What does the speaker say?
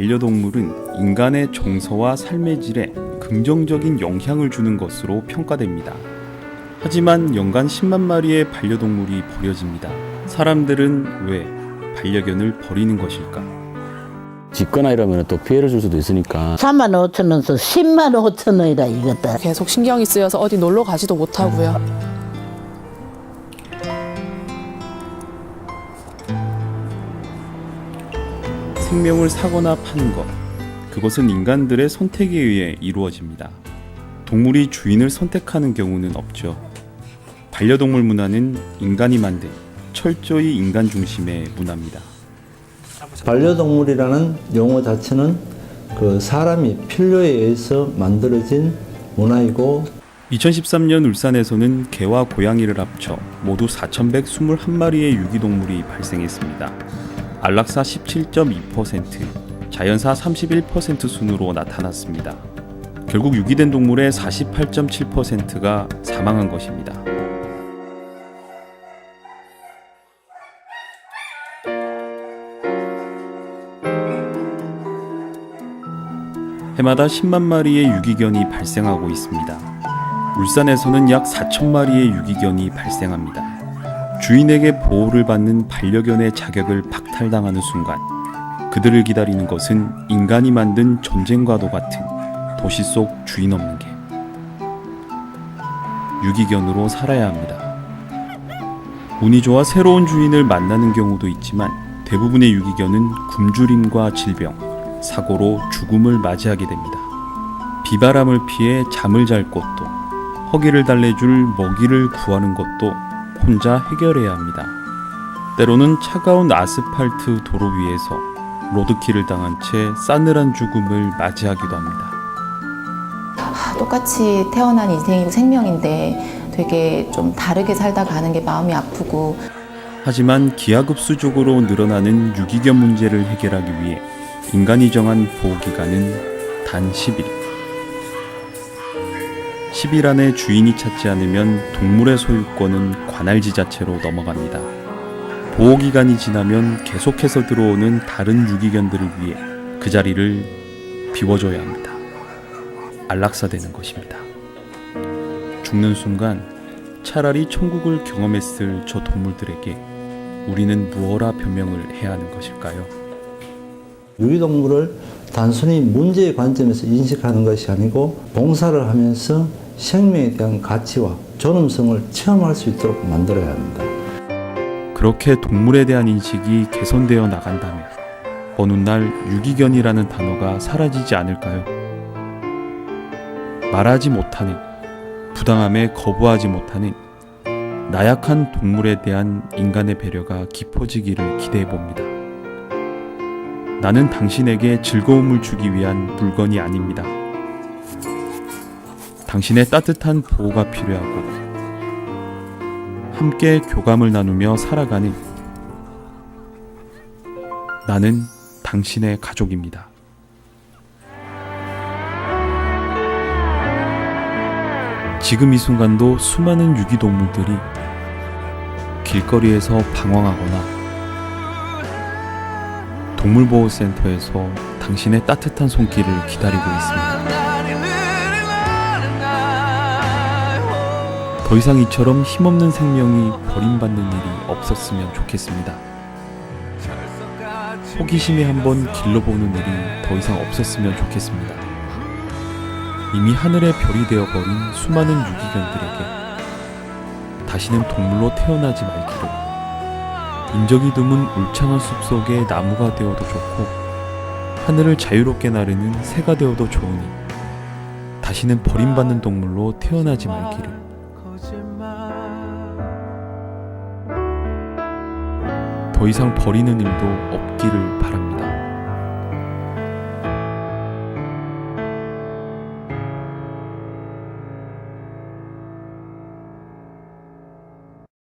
반려동물은 인간의 정서와 삶의 질에 긍정적인 영향을 주는 것으로 평가됩니다. 하지만 연간 10만 마리의 반려동물이 버려집니다. 사람들은 왜 반려견을 버리는 것일까? 집거나 이러면 또 피해를 줄 수도 있으니까 3만 5천 원에서 10만 5천 원이라 이것도. 계속 신경이 쓰여서 어디 놀러 가지도 못하고요. 생명을 사거나 파는 것. 그것은 인간들의 선택에 의해 이루어집니다. 동물이 주인을 선택하는 경우는 없죠. 반려동물 문화는 인간이 만든 철저히 인간 중심의 문화입니다. 반려동물이라는 용어 자체는 그 사람이 필요에 의해서 만들어진 문화이고 2013년 울산에서는 개와 고양이를 합쳐 모두 4,121마리의 유기동물이 발생했습니다. 안락사 17.2%, 자연사 31% 순으로 나타났습니다. 결국 유기된 동물의 48.7%가 사망한 것입니다. 해마다 10만 마리의 유기견이 발생하고 있습니다. 울산에서는 약 4천 마리의 유기견이 발생합니다. 주인에게 보호를 받는 반려견의 자격을 박탈당하는 순간 그들을 기다리는 것은 인간이 만든 전쟁과도 같은 도시 속 주인 없는 개. 유기견으로 살아야 합니다. 운이 좋아 새로운 주인을 만나는 경우도 있지만 대부분의 유기견은 굶주림과 질병, 사고로 죽음을 맞이하게 됩니다. 비바람을 피해 잠을 잘 곳도 허기를 달래줄 먹이를 구하는 것도 혼자 해결해야 합니다. 때로는 차가운 아스팔트 도로 위에서 로드킬을 당한 채 싸늘한 죽음을 맞이하기도 합니다. 똑같이 태어난 인생이고 생명인데 되게 좀 다르게 살다 가는 게 마음이 아프고 하지만 기하급수적으로 늘어나는 유기견 문제를 해결하기 위해 인간이 정한 보호기간은 단 10일. 10일 안에 주인이 찾지 않으면 동물의 소유권은 관할 지 자체로 넘어갑니다. 보호기간이 지나면 계속해서 들어오는 다른 유기견들을 위해 그 자리를 비워줘야 합니다. 안락사되는 것입니다. 죽는 순간 차라리 천국을 경험했을 저 동물들에게 우리는 무어라 변명을 해야 하는 것일까요? 유기동물을 단순히 문제의 관점에서 인식하는 것이 아니고 봉사를 하면서 생명에 대한 가치와 존엄성을 체험할 수 있도록 만들어야 합니다. 그렇게 동물에 대한 인식이 개선되어 나간다면 어느 날 유기견이라는 단어가 사라지지 않을까요? 말하지 못하는 부당함에 거부하지 못하는 나약한 동물에 대한 인간의 배려가 깊어지기를 기대해 봅니다. 나는 당신에게 즐거움을 주기 위한 물건이 아닙니다. 당신의 따뜻한 보호가 필요하고 함께 교감을 나누며 살아가는 나는 당신의 가족입니다. 지금 이 순간도 수많은 유기동물들이 길거리에서 방황하거나 동물보호센터에서 당신의 따뜻한 손길을 기다리고 있습니다. 더 이상 이처럼 힘없는 생명이 버림받는 일이 없었으면 좋겠습니다. 호기심에 한번 길러보는 일이 더 이상 없었으면 좋겠습니다. 이미 하늘의 별이 되어버린 수많은 유기견들에게 다시는 동물로 태어나지 말기를 인적이 드문 울창한 숲속의 나무가 되어도 좋고 하늘을 자유롭게 나르는 새가 되어도 좋으니 다시는 버림받는 동물로 태어나지 말기를 더 이상 버리는 일도 없기를 바랍니다.